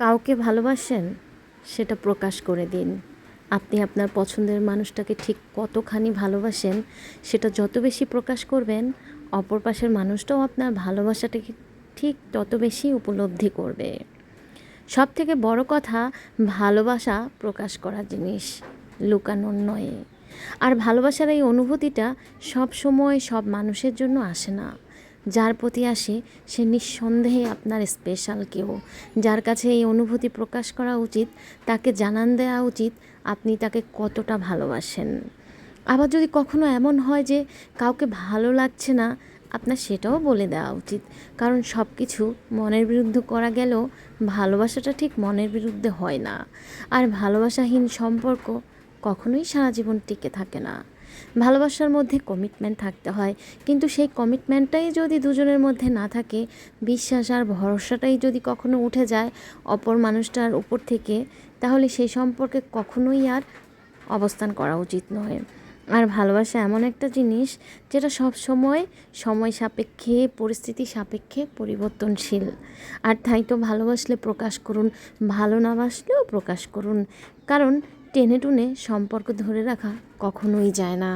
কাউকে ভালোবাসেন, সেটা প্রকাশ করে দিন। আপনি আপনার পছন্দের মানুষটাকে ঠিক কতখানি ভালোবাসেন, সেটা যত বেশি প্রকাশ করবেন, অপর পাশের মানুষটাও আপনার ভালোবাসাটাকে ঠিক তত বেশি উপলব্ধি করবে। সব থেকে বড় কথা, ভালোবাসা প্রকাশ করা জিনিস লুকানোর নয়। আর ভালোবাসার এই অনুভূতিটা সব সময় সব মানুষের জন্য আসে না। যার প্রতি আসে সে নিঃসন্দেহে আপনার স্পেশাল কেউ যার কাছে এই অনুভূতি প্রকাশ করা উচিত, তাকে জানান দেওয়া উচিত, আপনি তাকে কতটা ভালোবাসেন। আবার যদি কখনো এমন হয় যে কাউকে ভালো লাগছে না, আপনার সেটাও বলে দেওয়া উচিত। কারণ সব কিছু মনের বিরুদ্ধে করা গেলেও ভালোবাসাটা ঠিক মনের বিরুদ্ধে হয় না। আর ভালোবাসাহীন সম্পর্ক কখনোই সারা জীবন টিকে থাকে না। ভালোবাসার মধ্যে কমিটমেন্ট থাকতে হয়। কিন্তু সেই কমিটমেন্টটাই যদি দুজনের মধ্যে না থাকে, বিশ্বাস আর ভরসাটাই যদি কখনো উঠে যায় অপর মানুষটার উপর থেকে, তাহলে সেই সম্পর্কে কখনোই আর অবস্থান করা উচিত নয়। আর ভালোবাসা এমন একটা জিনিস যেটা সব সময় সময় সাপেক্ষে, পরিস্থিতি সাপেক্ষে পরিবর্তনশীল। আর তাই তো ভালোবাসলে প্রকাশ করুন, ভালো না বাসলেও প্রকাশ করুন। কারণ টেনে টুনে সম্পর্ক ধরে রাখা কখনোই যায় না।